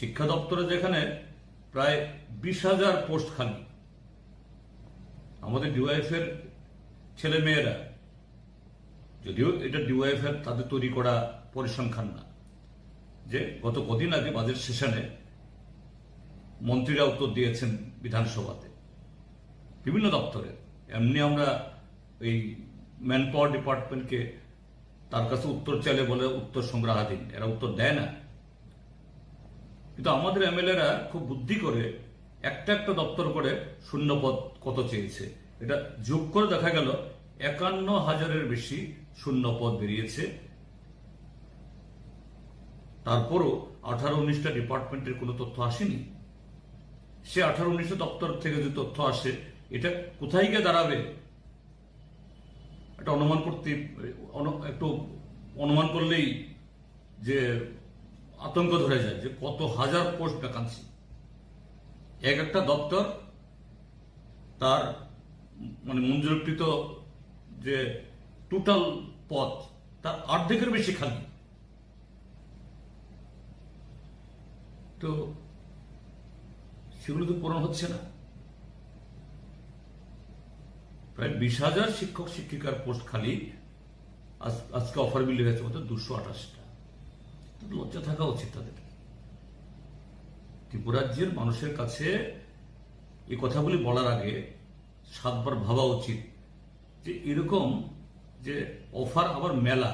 শিক্ষা দপ্তরে যেখানে প্রায় বিশ হাজার পোস্ট খালি। আমাদের ডিওয়াইফ এর ছেলে মেয়েরা যদিও এটা ডিওয়াইফ এর তাদের তৈরি করা পরিসংখ্যান না, যে গত কদিন আগে বাজেট সেশনে মন্ত্রীরা উত্তর দিয়েছেন বিধানসভাতে। বিভিন্ন দপ্তরে এমনি আমরা এই ম্যান পাওয়ার ডিপার্টমেন্টকে তার কাছে উত্তর চাইলে বলে উত্তর সংগ্রহাধীন। এরা উত্তর দেয় না। কিন্তু আমাদের এমএলএরা খুব বুদ্ধি করে একটা একটা দপ্তর করে শূন্যপদ কত চেয়েছে। এটা যোগ করে দেখা গেল, একান্ন হাজারের বেশি শূন্যপদ বেরিয়েছে। তারপরও আঠারো উনিশটা ডিপার্টমেন্টের কোনো তথ্য আসেনি। সে আঠারো উনিশটা দপ্তর থেকে যে তথ্য আসে, এটা কোথায় গিয়ে দাঁড়াবে? একটা অনুমান করতে একটু অনুমান করলেই যে আতঙ্ক ধরে যায় যে কত হাজার পোস্ট ভ্যাকান্সি। এক একটা দপ্তর তার মানে মঞ্জুরকৃত যে টোটাল পথ, তার অর্ধেকের বেশি খালি। তো সেগুলো তো পূরণ হচ্ছে না। প্রায় বিশ হাজার শিক্ষক শিক্ষিকার পোস্ট খালি। আজ- আজকে অফার বিলি হয়েছে মতো দুশো আঠাশটা। লজ্জা থাকা উচিত তাদের। ত্রিপুরাজ্যের মানুষের কাছে এই কথাগুলি বলার আগে সাতবার ভাবা উচিত যে এরকম যে অফার আবার মেলা।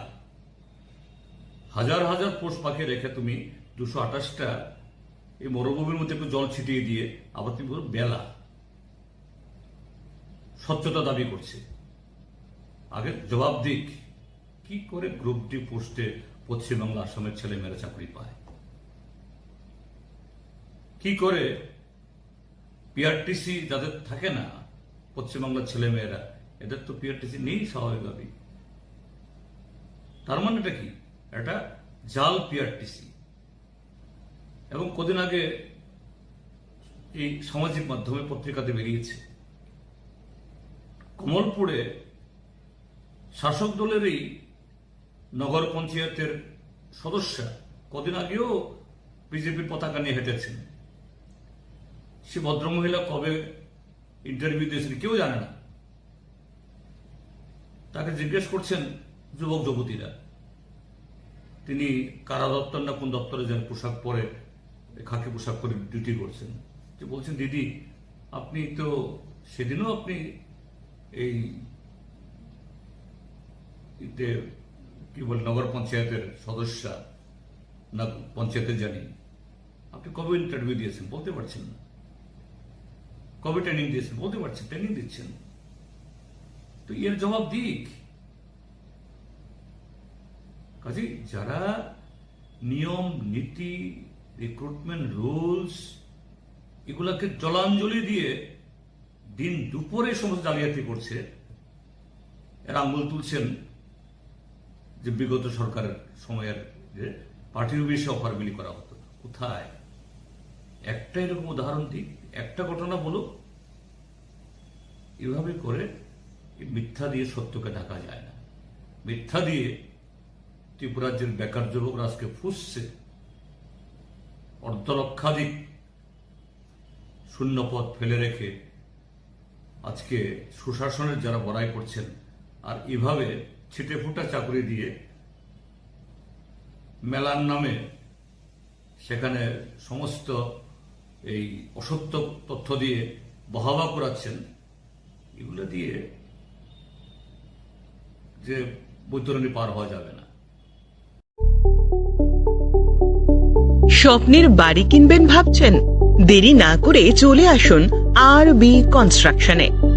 হাজার হাজার পোস্ট পাখি রেখে তুমি দুশো আঠাশটা এই মরুভূমির মধ্যে একটু জল ছিটিয়ে দিয়ে আবার তুমি বলো। স্বচ্ছতা দাবি করছে। আগে জবাব দিক, কি করে গ্রুপ ডি পোস্টে পশ্চিমবাংলা আসামের ছেলে মেয়েরা চাকরি পায়। কি করে পিআরটিসি যাদের থাকে না, পশ্চিমবাংলার ছেলে মেয়েরা এদের তো পিআরটিসি নেই স্বাভাবিকভাবেই। তার মানে এটা কি? এটা জাল পিআরটিসি এবং কদিন আগে এই সামাজিক মাধ্যমে পত্রিকাতে বেরিয়েছে। কমলপুরে শাসক দলেরই নগর পঞ্চায়েতের সদস্যা কদিন আগেও বিজেপির পতাকা নিয়ে হেঁটেছেন। সে ভদ্রমহিলা কবে ইন্টারভিউ দিয়েছেন কেউ জানে না। তাকে জিজ্ঞেস করছেন যুবক যুবতীরা, তিনি কারা দপ্তর না কোন দপ্তরে যেন, পোশাক পরে, খাকি পোশাক পরে ডিউটি করছেন। যে বলছেন, দিদি, আপনি তো সেদিনও আপনি এই কি বলে নগর পঞ্চায়েতের সদস্যা না পঞ্চায়েতের জানি। আপনি কবে ইন্টারভিউ দিয়েছেন বলতে পারছেন না। কবে ট্রেনিং দিয়েছেন বলতে পারছেন ট্রেনিং দিচ্ছেন। তো এর জবাব দিক। কাজে, যারা নিয়ম, নীতি রিক্রুটমেন্ট রুলস এগুলাকে জলাঞ্জলি দিয়ে দিন দুপুরে সমস্ত জালিয়াতি করছে, এরা আঙ্গুল তুলছেন যে বিগত সরকারের সময়ের যে পার্টির বেশি বিলি করা হতো, কোথায়? একটা এরকম উদাহরণ দিক একটা ঘটনা বলুক এভাবে করে মিথ্যা দিয়ে সত্যকে ঢাকা যায় না। মিথ্যা দিয়ে ত্রিপুরাজ্যের বেকার যুবকরা আজকে ফুসছে। অর্ধলক্ষাধিক শূন্য পথ ফেলে রেখে আজকে সুশাসনের যারা বড়াই করছেন আর এভাবে ছিটে ফুটা চাকরি দিয়ে মেলার নামে সেখানে সমস্ত এই অসত্য তথ্য দিয়ে বহাবা করাচ্ছেন, এগুলো দিয়ে যে বৈতরণী পার হওয়া যাবে না। স্বপ্নের বাড়ি কিনবেন ভাবছেন? দেরি না করে চলে আসুন আর বি কনস্ট্রাকশনে।